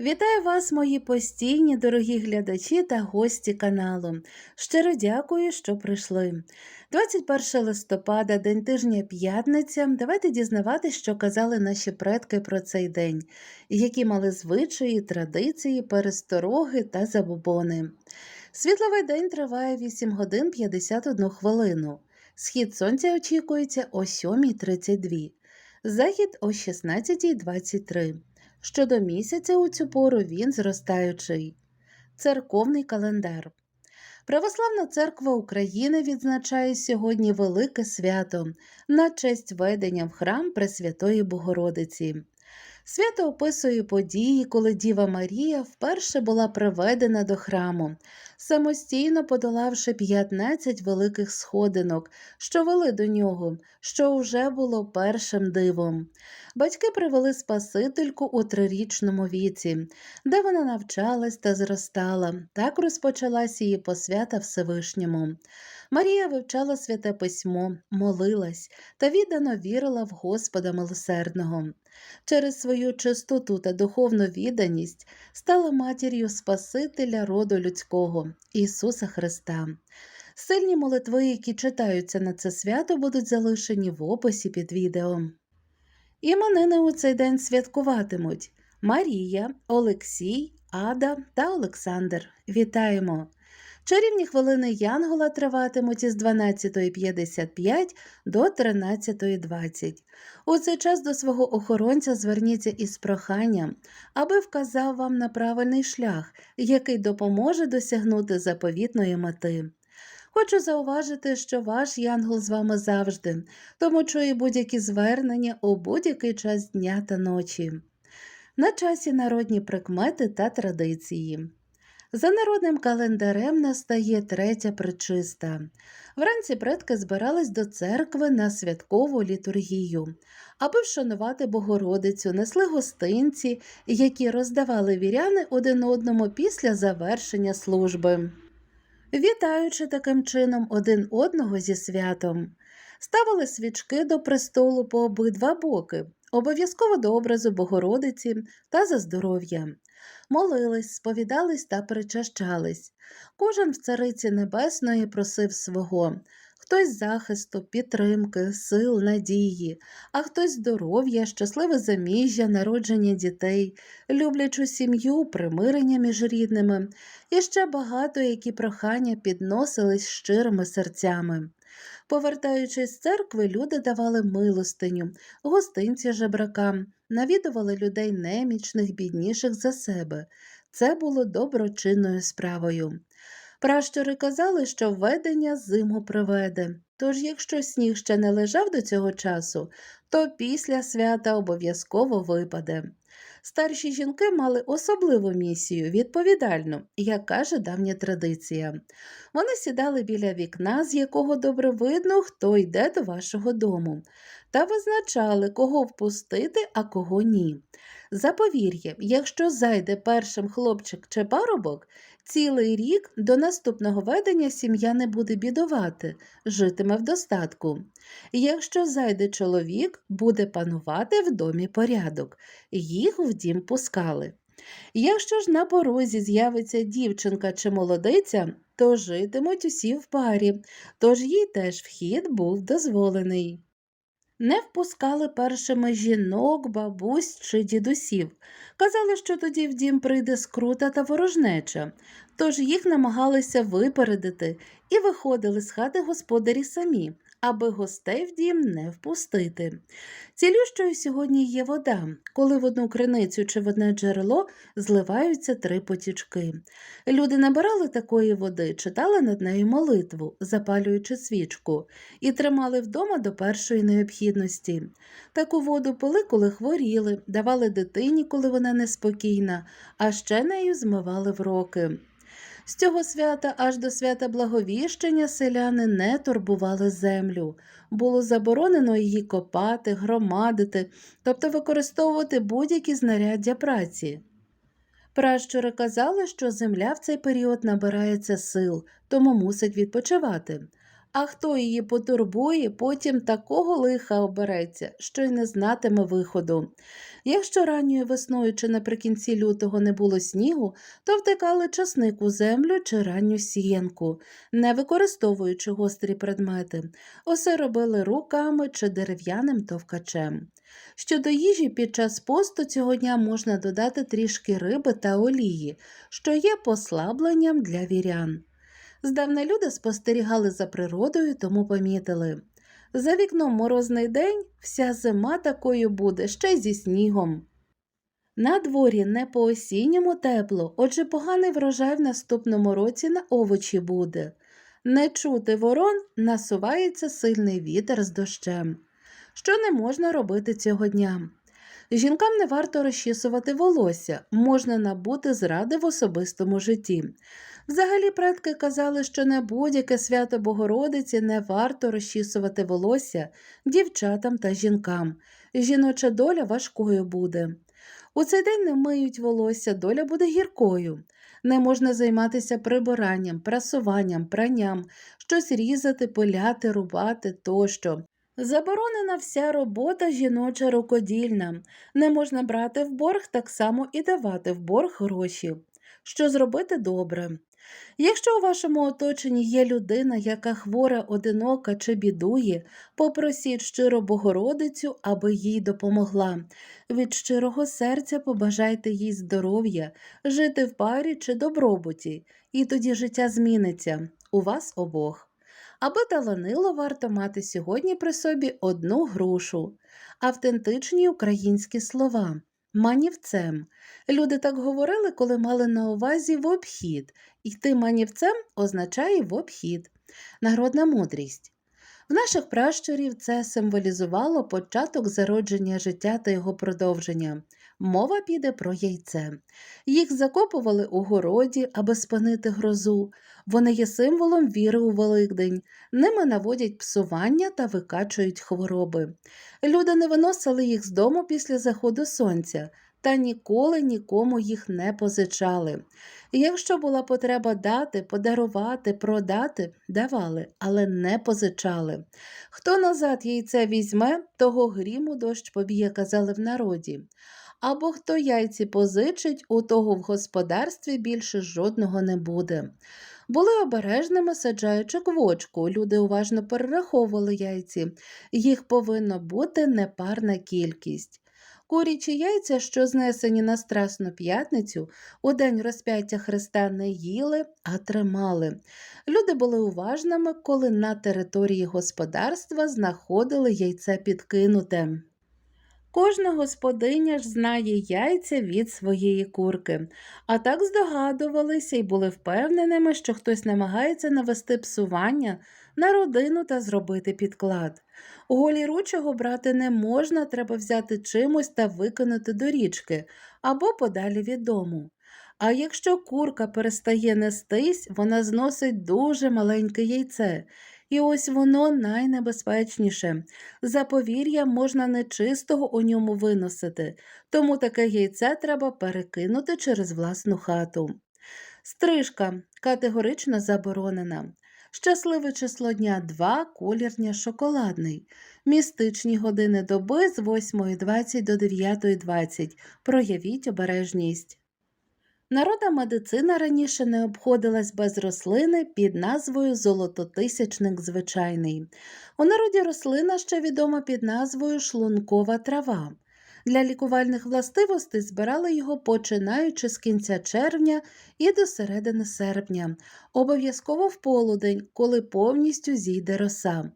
Вітаю вас, мої постійні дорогі глядачі та гості каналу. Щиро дякую, що прийшли. 21 листопада, день тижня п'ятниця. Давайте дізнаватися, що казали наші предки про цей день, які мали звичаї, традиції, перестороги та забобони. Світловий день триває 8 годин 51 хвилину. Схід сонця очікується о 7.32, захід о 16.23. Щодо місяця у цю пору він зростаючий. Церковний календар. Православна церква України відзначає сьогодні велике свято на честь ведення в храм Пресвятої Богородиці. Свято описує події, коли Діва Марія вперше була приведена до храму, самостійно подолавши 15 великих сходинок, що вели до нього, що вже було першим дивом. Батьки привели Спасительку у трирічному віці, де вона навчалась та зростала. Так розпочалась її посвята Всевишньому. Марія вивчала святе письмо, молилась та віддано вірила в Господа Милосердного. Через свою чистоту та духовну відданість стала матір'ю Спасителя роду людського Ісуса Христа. Сильні молитви, які читаються на це свято, будуть залишені в описі під відео. Іменини у цей день святкуватимуть Марія, Олексій, Ада та Олександр. Вітаємо! Чарівні хвилини Янгола триватимуть із 12.55 до 13.20. У цей час до свого охоронця зверніться із проханням, аби вказав вам на правильний шлях, який допоможе досягнути заповітної мети. Хочу зауважити, що ваш янгол з вами завжди, тому чує будь-які звернення у будь-який час дня та ночі. На часі народні прикмети та традиції. За народним календарем настає третя причиста. Вранці предки збирались до церкви на святкову літургію, аби вшанувати Богородицю, несли гостинці, які роздавали віряни один одному після завершення служби. Вітаючи таким чином один одного зі святом, ставили свічки до престолу по обидва боки, обов'язково до образу Богородиці та за здоров'я. Молились, сповідались та причащались. Кожен в цариці небесної просив свого. Хтось захисту, підтримки, сил, надії, а хтось здоров'я, щасливе заміжжя, народження дітей, люблячу сім'ю, примирення між рідними, і ще багато які прохання підносились щирими серцями. Повертаючись з церкви, люди давали милостиню, гостинці жебракам, навідували людей немічних, бідніших за себе. Це було доброчинною справою. Пращури казали, що введення зиму приведе. Тож, якщо сніг ще не лежав до цього часу, то після свята обов'язково випаде. Старші жінки мали особливу місію, відповідальну, як каже давня традиція. Вони сідали біля вікна, з якого добре видно, хто йде до вашого дому, та визначали, кого впустити, а кого ні. За якщо зайде першим хлопчик чи парубок, цілий рік до наступного ведення сім'я не буде бідувати, житиме в достатку. Якщо зайде чоловік, буде панувати в домі порядок, їх в дім пускали. Якщо ж на порозі з'явиться дівчинка чи молодиця, то житимуть усі в парі, тож їй теж вхід був дозволений. Не впускали першими жінок, бабусь чи дідусів. Казали, що тоді в дім прийде скрута та ворожнеча, тож їх намагалися випередити і виходили з хати господарі самі, аби гостей в дім не впустити. Цілющою сьогодні є вода, коли в одну криницю чи в одне джерело зливаються три потічки. Люди набирали такої води, читали над нею молитву, запалюючи свічку, і тримали вдома до першої необхідності. Таку воду пили, коли хворіли, давали дитині, коли вона неспокійна, а ще нею змивали в роки. З цього свята аж до свята Благовіщення селяни не турбували землю. Було заборонено її копати, громадити, тобто використовувати будь-які знаряддя праці. Пращури казали, що земля в цей період набирається сил, тому мусить відпочивати. А хто її потурбує, потім такого лиха обереться, що й не знатиме виходу. Якщо ранньою весною чи наприкінці лютого не було снігу, то втикали часник у землю чи ранню сіянку, не використовуючи гострі предмети. Усе робили руками чи дерев'яним товкачем. Щодо їжі, під час посту цього дня можна додати трішки риби та олії, що є послабленням для вірян. Здавна люди спостерігали за природою, тому помітили. За вікном морозний день, вся зима такою буде, ще й зі снігом. На дворі не по осінньому тепло, отже поганий врожай в наступному році на овочі буде. Не чути ворон, насувається сильний вітер з дощем. Що не можна робити цього дня? Жінкам не варто розчісувати волосся, можна набути зради в особистому житті. Взагалі, предки казали, що на будь-яке свято Богородиці не варто розчісувати волосся дівчатам та жінкам. Жіноча доля важкою буде. У цей день не миють волосся, доля буде гіркою. Не можна займатися прибиранням, прасуванням, пранням, щось різати, пиляти, рубати тощо. Заборонена вся робота жіноча рукодільна. Не можна брати в борг так само і давати в борг гроші. Що зробити добре? Якщо у вашому оточенні є людина, яка хвора, одинока чи бідує, попросіть щиро Богородицю, аби їй допомогла. Від щирого серця побажайте їй здоров'я, жити в парі чи добробуті, і тоді життя зміниться у вас обох. Аби таланило, варто мати сьогодні при собі одну грушу, автентичні українські слова. Манівцем. Люди так говорили, коли мали на увазі в обхід. Йти манівцем означає в обхід. Народна мудрість. В наших пращурів це символізувало початок зародження життя та його продовження. Мова піде про яйце. Їх закопували у городі, аби спинити грозу. Вони є символом віри у Великдень. Ними наводять псування та викачують хвороби. Люди не виносили їх з дому після заходу сонця та ніколи нікому їх не позичали. Якщо була потреба дати, подарувати, продати, давали, але не позичали. Хто назад яйце візьме, того гріму дощ поб'є, казали в народі. Або хто яйці позичить, у того в господарстві більше жодного не буде. Були обережними, саджаючи квочку. Люди уважно перераховували яйці. Їх повинно бути непарна кількість. Курячі яйця, що знесені на Страсну п'ятницю, у день розп'яття Христа не їли, а тримали. Люди були уважними, коли на території господарства знаходили яйце підкинуте. Кожна господиня ж знає яйця від своєї курки, а так здогадувалися і були впевненими, що хтось намагається навести псування на родину та зробити підклад. Голі ручого брати не можна, треба взяти чимось та викинути до річки або подалі від дому. А якщо курка перестає нестись, вона зносить дуже маленьке яйце. І ось воно найнебезпечніше. За повір'я можна нечистого у ньому виносити, тому таке яйце треба перекинути через власну хату. Стрижка категорично заборонена. Щасливе число дня 2, колірня шоколадний. Містичні години доби з 8.20 до 9.20. Проявіть обережність. Народна медицина раніше не обходилась без рослини під назвою золототисячник звичайний. У народі рослина ще відома під назвою шлункова трава. Для лікувальних властивостей збирали його починаючи з кінця червня і до середини серпня, обов'язково в полудень, коли повністю зійде роса.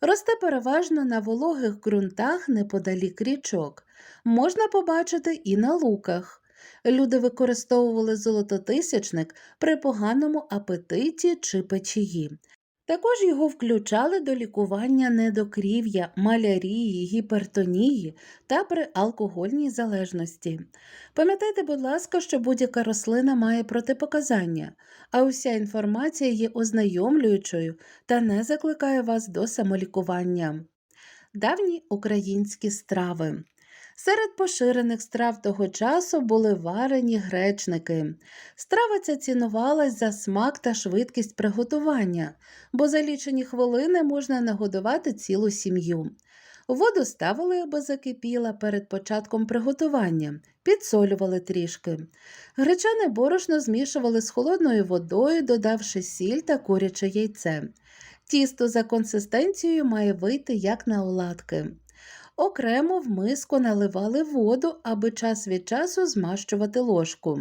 Росте переважно на вологих ґрунтах неподалік річок. Можна побачити і на луках. Люди використовували золототисячник при поганому апетиті чи печії. Також його включали до лікування недокрів'я, малярії, гіпертонії та при алкогольній залежності. Пам'ятайте, будь ласка, що будь-яка рослина має протипоказання, а уся інформація є ознайомлюючою та не закликає вас до самолікування. Давні українські страви. Серед поширених страв того часу були варені гречники. Страва ця цінувалась за смак та швидкість приготування, бо за лічені хвилини можна нагодувати цілу сім'ю. Воду ставили, аби закипіла перед початком приготування, підсолювали трішки. Гречане борошно змішували з холодною водою, додавши сіль та куряче яйце. Тісто за консистенцією має вийти як на оладки. Окремо в миску наливали воду, аби час від часу змащувати ложку.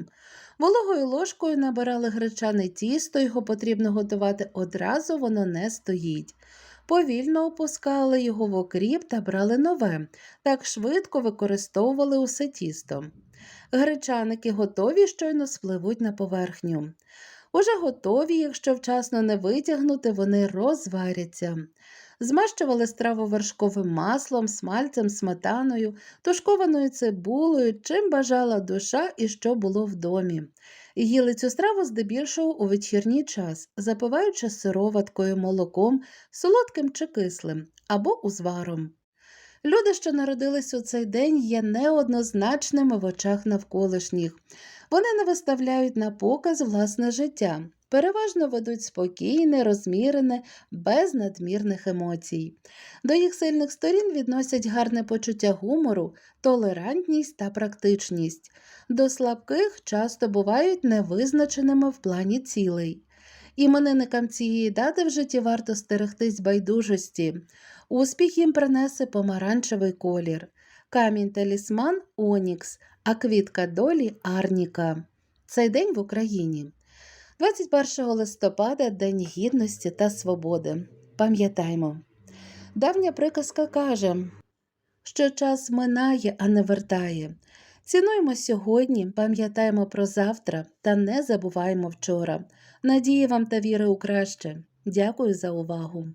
Вологою ложкою набирали гречане тісто, його потрібно готувати одразу, воно не стоїть. Повільно опускали його в окріп та брали нове, так швидко використовували усе тісто. Гречаники готові щойно спливуть на поверхню. Уже готові, якщо вчасно не витягнути, вони розваряться. Змащували страву вершковим маслом, смальцем, сметаною, тушкованою цибулею, чим бажала душа і що було в домі. Їли цю страву здебільшого у вечірній час, запиваючи сироваткою, молоком, солодким чи кислим або узваром. Люди, що народились у цей день, є неоднозначними в очах навколишніх. Вони не виставляють на показ власне життя, переважно ведуть спокійне, розмірене, без надмірних емоцій. До їх сильних сторін відносять гарне почуття гумору, толерантність та практичність. До слабких часто бувають невизначеними в плані цілей. Іменинникам цієї дати в житті варто стерегтись байдужості. Успіх їм принесе помаранчевий колір. Камінь талісман Онікс, а квітка долі Арніка. Цей день в Україні. 21 листопада День Гідності та Свободи. Пам'ятаймо. Давня приказка каже, що час минає, а не вертає. Цінуємо сьогодні, пам'ятаємо про завтра та не забуваємо вчора. Надії вам та віри у краще. Дякую за увагу.